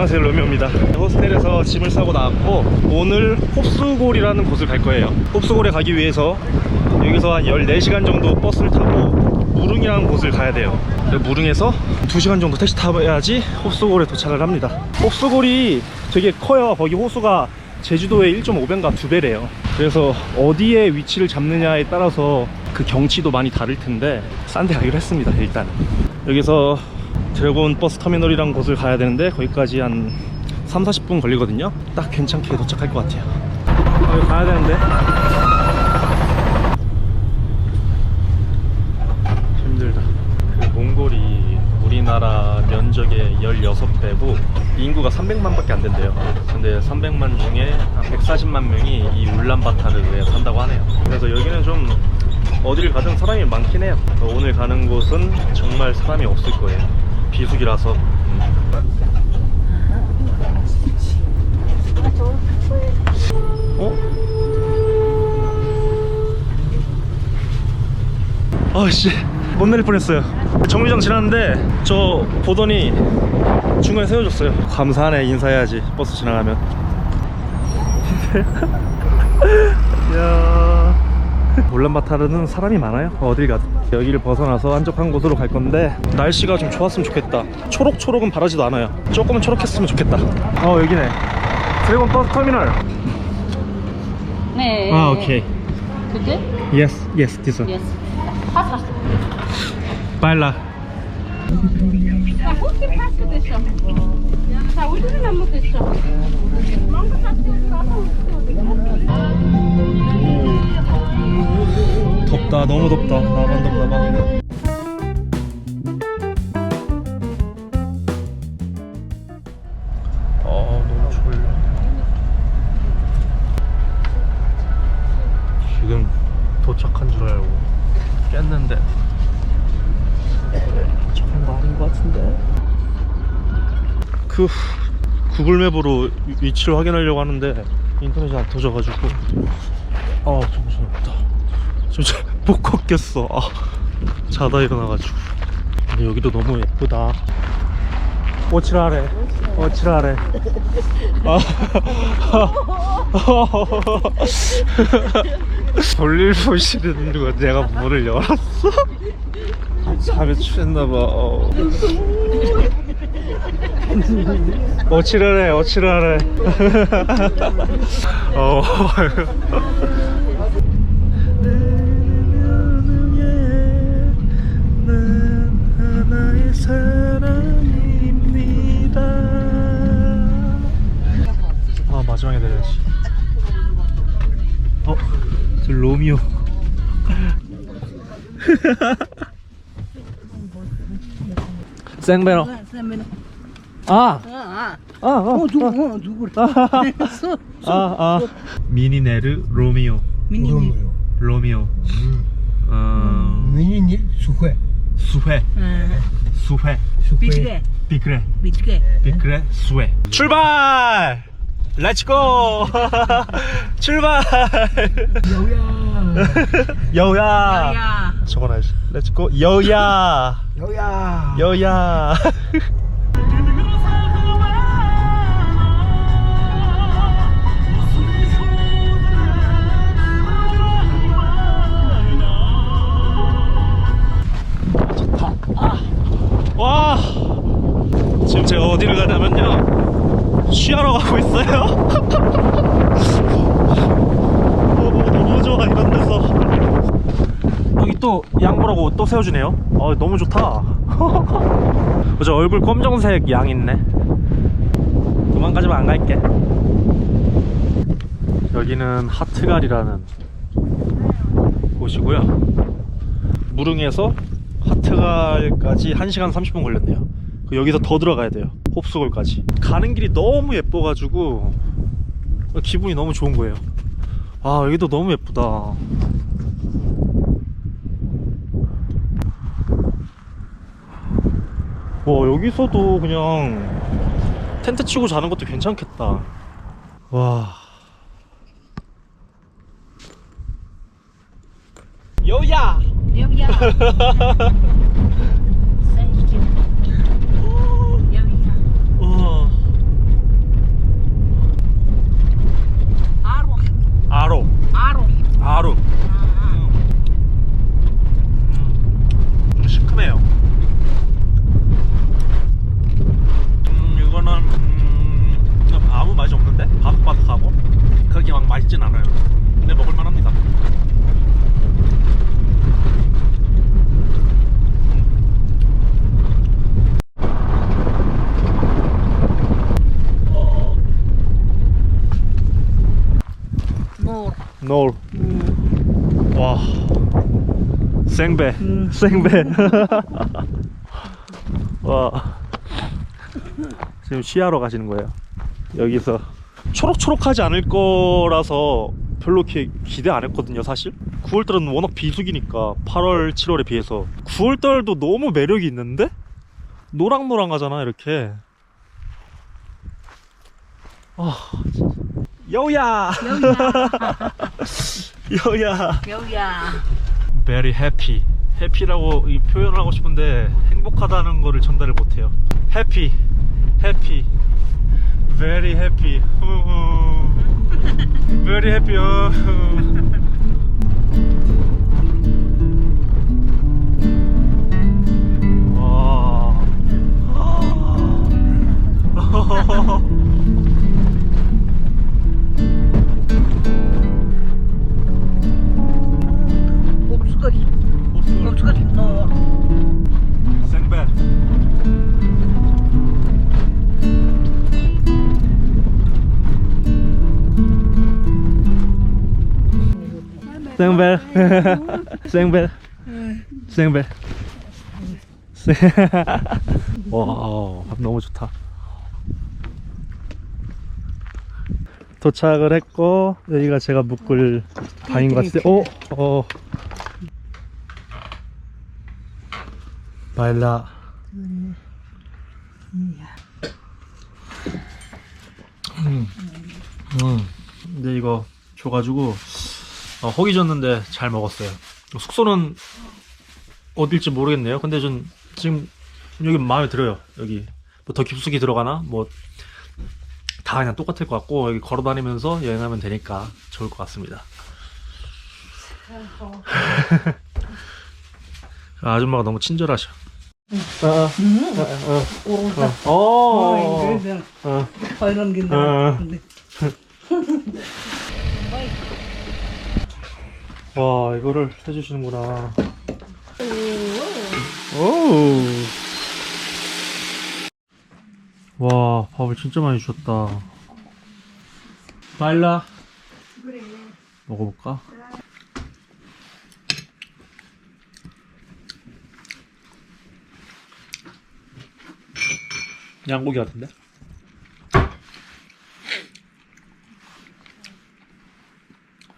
안녕하세요. 로미오입니다. 호스텔에서 짐을 싸고 나왔고 오늘 홉스골이라는 곳을 갈 거예요. 홉스골에 가기 위해서 여기서 한 14시간 정도 버스를 타고 무릉이라는 곳을 가야 돼요. 무릉에서 2시간 정도 택시 타야지 홉스골에 도착을 합니다. 홉스골이 되게 커요. 거기 호수가 제주도의 1.5배인가 2배래요. 그래서 어디에 위치를 잡느냐에 따라서 그 경치도 많이 다를 텐데 싼 데 가기로 했습니다 일단 여기서 드래곤 버스 터미널이란 곳을 가야 되는데 거기까지 한 3, 40분 걸리거든요. 딱 괜찮게 도착할 것 같아요. 거기 가야 되는데. 힘들다. 그 몽골이 우리나라 면적의 16배고 인구가 300만 밖에 안 된대요. 근데 300만 중에 한 140만 명이 이 울란바타르에 산다고 하네요. 그래서 여기는 좀 어디를 가든 사람이 많긴 해요. 오늘 가는 곳은 정말 사람이 없을 거예요 비수기라서. 어? 아씨 못 내릴 뻔했어요. 정류장 지났는데 저 보더니 중간에 세워줬어요. 감사하네 인사해야지 버스 지나가면. 야 울란바타르는 사람이 많아요 어딜 가든 여기를 벗어나서 한적한 곳으로 갈 건데 날씨가 좀 좋았으면 좋겠다 초록초록은 바라지도 않아요 조금은 초록했으면 좋겠다 어 여기네 드래곤 버스 터미널 네. 아 오케이 그지? yes yes this one Yes. 파스. 빨라 파스 됐어. 자, 우리는 안 먹겠어. 망고 파스 덥다 너무 덥다. 나만 덥나 봐. 아 너무 졸려. 지금 도착한 줄 알고 깼는데. 도착한 거 아닌 것 같은데? 그 구글맵으로 위- 위치를 확인하려고 하는데 인터넷이 안 터져가지고. 아 정신 없다 진짜 못 걷겠어 아, 자다 일어나가지고 근데 여기도 너무 예쁘다 오치라래 오치라래 아. 볼일 보시는 거 내가 문을 열었어? 잠에 취했나봐 어. 오치라래 오치라래 어. 사람입니다. 아 마지막에 내려야지. 어, 저 로미오. 생베로. 아, 아, 아, 아, 아, 아, 미니네르 로미오. 로미오. 로미오. 어, 미니니 수회. 수회. 수회. 수회. 비그레. 미치게. 비그레 수회. 출발! 렛츠고! 출발! 여야. 여야. 야. 적어놔야지. 렛츠고. 여야. 여야. 여야. 와. 지금 제가 어디를 가냐면요. 쉬하러 가고 있어요. 너무 너무 좋아 이런 데서. 여기 또 양보라고 또 세워주네요. 어 너무 좋다. 저 얼굴 검정색 양 있네. 도망가지만 안 갈게. 여기는 하트갈이라는 곳이고요. 무릉에서 하트갈까지 1시간 30분 걸렸네요. 그 여기서 더 들어가야 돼요. 홉스골까지. 가는 길이 너무 예뻐가지고 기분이 너무 좋은 거예요. 아 여기도 너무 예쁘다. 와 여기서도 그냥 텐트 치고 자는 것도 괜찮겠다. 와. 여야 여기야. 여기야. 와 맛있진 않아요. 근데 먹을만 합니다. 노. 노을. 와. 생배. 생배. 와. 지금 시야로 가시는 거예요. 여기서 초록초록하지 않을 거라서 별로 이렇게 기대 안 했거든요, 사실. 9월달은 워낙 비수기니까 8월, 7월에 비해서 9월달도 너무 매력이 있는데 노랑노랑하잖아, 이렇게. 아. 여우야, 여우야. 여우야. 여우야. very happy. 해피라고 이 표현을 하고 싶은데 행복하다는 거를 전달을 못해요. happy, happy, very happy. very happy. 생배. 생배. 생배. 와, 밥 너무 좋다. 도착을 했고 여기가 제가 묵을 방인 것 같은데, 어, 어. 바일라. 음. 음. 근데 이거 줘가지고 어, 허기 졌는데 잘 먹었어요. 숙소는 어딜지 모르겠네요. 근데 전 지금 여기 마음에 들어요. 여기 뭐 더 깊숙이 들어가나 뭐 다 그냥 똑같을 것 같고 여기 걸어 다니면서 여행하면 되니까 좋을 것 같습니다. 아, 아줌마가 너무 친절하셔. 어, 어, 어, 어, 어, 어, 이런 게 어. 와, 이거를 해주시는구나. 오. 와, 밥을 진짜 많이 주셨다. 빨라. 먹어볼까? 양고기 같은데?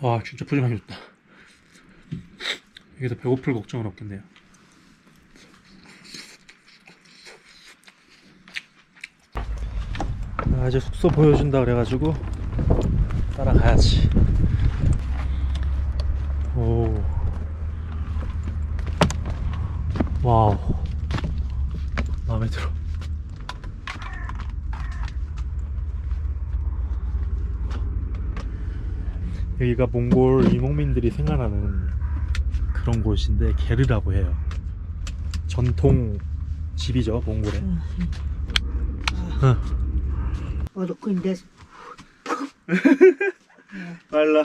와 진짜 푸짐하게 줬다 여기서 배고플 걱정은 없겠네요. 아, 이제 숙소 보여준다 그래가지고 따라가야지. 오 와우. 마음에 들어. 여기가 몽골 이목민들이 생활하는 그런 곳인데 게르라고 해요. 전통 집이죠 몽골에. 어도 근데 빨라.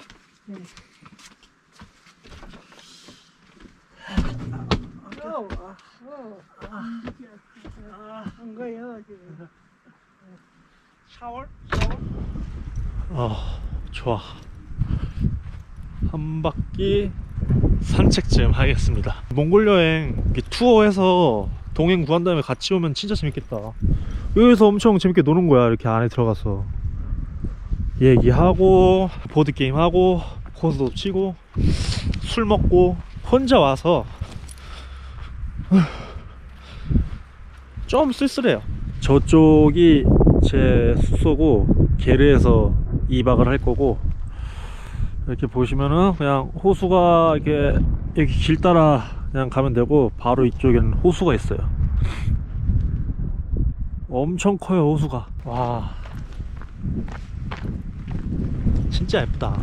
한 거요. 샤워? 아 좋아. 한 바퀴 산책 좀 하겠습니다. 몽골 여행 투어해서 동행 구한 다음에 같이 오면 진짜 재밌겠다. 여기서 엄청 재밌게 노는 거야 이렇게 안에 들어가서 얘기하고 보드 게임 하고 코스도 치고 술 먹고 혼자 와서 좀 쓸쓸해요. 저쪽이 제 숙소고 게르에서 2박을 할 거고 이렇게 보시면은 그냥 호수가 이렇게 여기 길 따라 그냥 가면 되고 바로 이쪽에는 호수가 있어요. 엄청 커요 호수가. 와 진짜 예쁘다.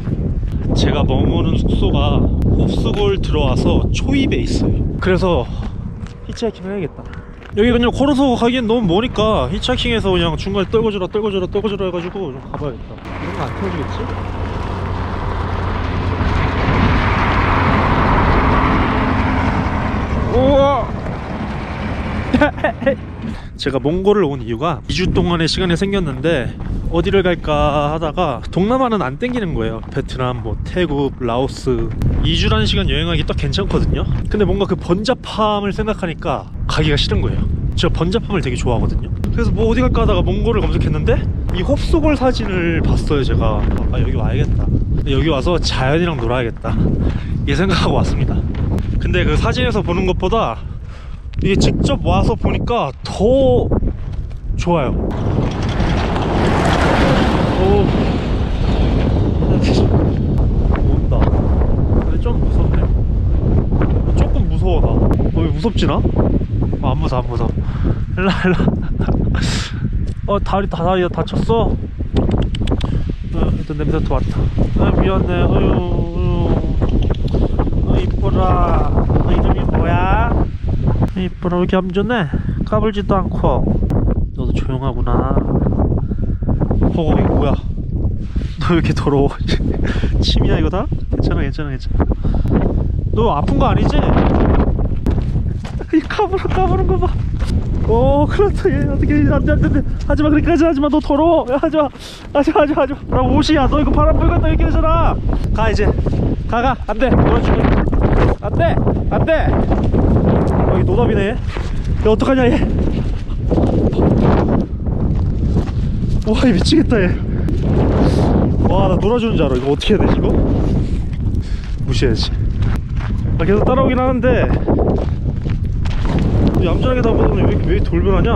제가 머무는 숙소가 홉스골 들어와서 초입에 있어요. 그래서 히치하이킹 해야겠다. 여기 그냥 걸어서 가기엔 너무 머니까 히치하이킹해서 그냥 중간에 떨궈주라 떨궈주라 떨궈주라 해가지고 좀 가봐야겠다. 이런 거 안 태워주겠지? 헤. 제가 몽골을 온 이유가 2주 동안의 시간이 생겼는데 어디를 갈까 하다가 동남아는 안 땡기는 거예요. 베트남, 뭐 태국, 라오스 2주라는 시간 여행하기 딱 괜찮거든요. 근데 뭔가 그 번잡함을 생각하니까 가기가 싫은 거예요. 제가 번잡함을 되게 좋아하거든요. 그래서 뭐 어디 갈까 하다가 몽골을 검색했는데 이 홉소골 사진을 봤어요. 제가 아 여기 와야겠다. 여기 와서 자연이랑 놀아야겠다. 이 생각하고 왔습니다. 근데 그 사진에서 보는 것보다 이게 직접 와서 보니까 더 좋아요. 오, 온다. 근데 좀 무섭네. 조금 무서워 나. 어, 왜 무섭지 나? 어, 안 무서워 안 무서워. 일라 일라. 어 다리 다 다리 다쳤어. 어, 일단 냄새도 맡아. 아 미안해. 어유. 어 이뻐라. 너 이름이 뭐야? 이뻐라 왜 이렇게 얌전해? 까불지도 않고. 너도 조용하구나. 어 이거 뭐야? 너 왜 이렇게 더러워? 침이야 이거 다? 괜찮아 괜찮아 괜찮아. 너 아픈 거 아니지? 이 까불어 까부는 거 봐. 오 그렇다 얘 어떻게 안돼 안돼 안돼 하지마 그렇게까지 하지마 너 더러워 야 하지마 하지마 하지마 하지마 나 옷이야 너 이거 바람 불고 또 이렇게 되잖아 가 이제 가가 안돼 놀아줄게 안돼 안돼 여기 노답이네 얘 어떡하냐 얘 와, 이 미치겠다, 얘. 와, 나 놀아주는 줄 알아. 이거 어떻게 해야 되지, 이거? 무시해야지. 나 계속 따라오긴 하는데, 얌전하게 다보더니 왜, 왜 돌변하냐?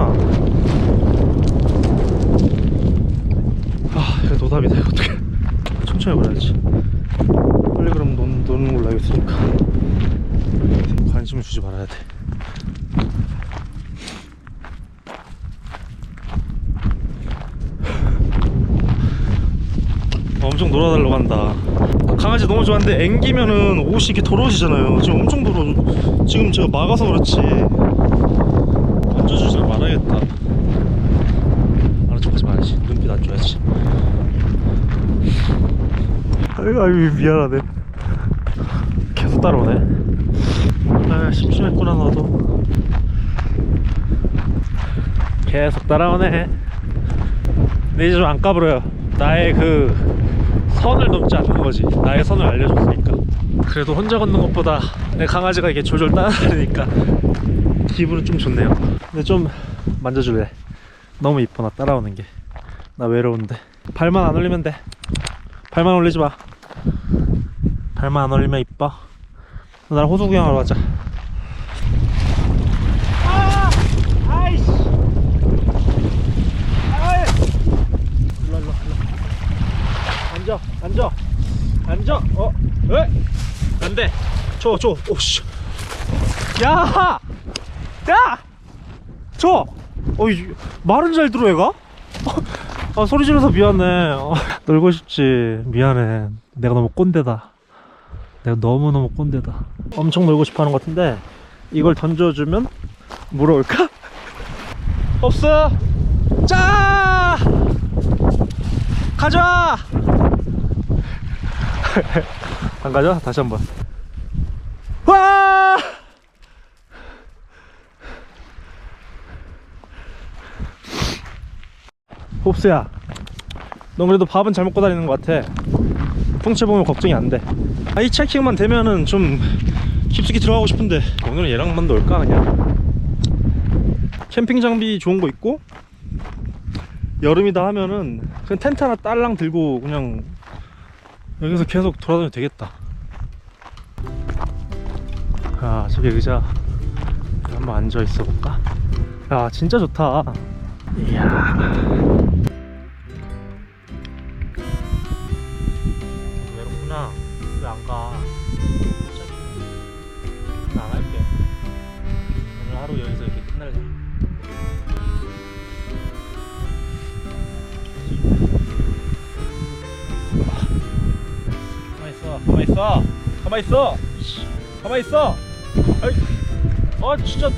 아, 이거 노답이다, 이거 어떡해. 천천히 걸어야지. 빨리 그럼 노는, 노는 걸로 알겠으니까. 관심을 주지 말아야 돼. 엄청 놀아달라고 한다. 강아지 너무 좋아하는데 앵기면은 옷이 이렇게 더러워지잖아요. 지금 엄청 더러워. 지금 제가 막아서 그렇지. 만져주지 말아야겠다. 척하지 말아야지. 눈빛 안 줘야지. 아유, 아유 미안하네. 계속 따라오네. 아 심심했구나 너도. 계속 따라오네. 근데 이제 좀 안 까불어요. 나의 그 선을 넘지 않는 거지. 나의 선을 알려줬으니까. 그래도 혼자 걷는 것보다 내 강아지가 이렇게 졸졸 따라다니니까 기분은 좀 좋네요. 근데 좀 만져줄래? 너무 이뻐 나 따라오는 게. 나 외로운데. 발만 안 올리면 돼. 발만 올리지 마. 발만 안 올리면 이뻐. 나랑 호수 구경하러 일로. 앉아 앉아 앉아 어 왜? 안돼 줘 줘 오씨 야! 야! 줘! 어이 말은 잘 들어 얘가? 아 소리 지르서 미안해 어, 놀고 싶지 미안해 내가 너무 꼰대다 내가 너무너무 꼰대다. 엄청 놀고 싶어 하는 것 같은데 이걸 던져주면 물어올까? 없어. 짜 가져와 안 가져? 다시 한번. 와! 홉스야 너 그래도 밥은 잘 먹고 다니는 것 같아 풍채 보면 걱정이 안돼. 아, 이 체킹만 되면은 좀 깊숙이 들어가고 싶은데. 오늘은 얘랑만 놀까 그냥? 캠핑 장비 좋은 거 있고 여름이다 하면은 그냥 텐트 하나 딸랑 들고 그냥 여기서 계속 돌아다녀도 되겠다. 아 저기 의자 한번 앉아 있어 볼까? 야 진짜 좋다. 이야 가만 있어, 가만 있어, 가만 있어. 아이, 아 진짜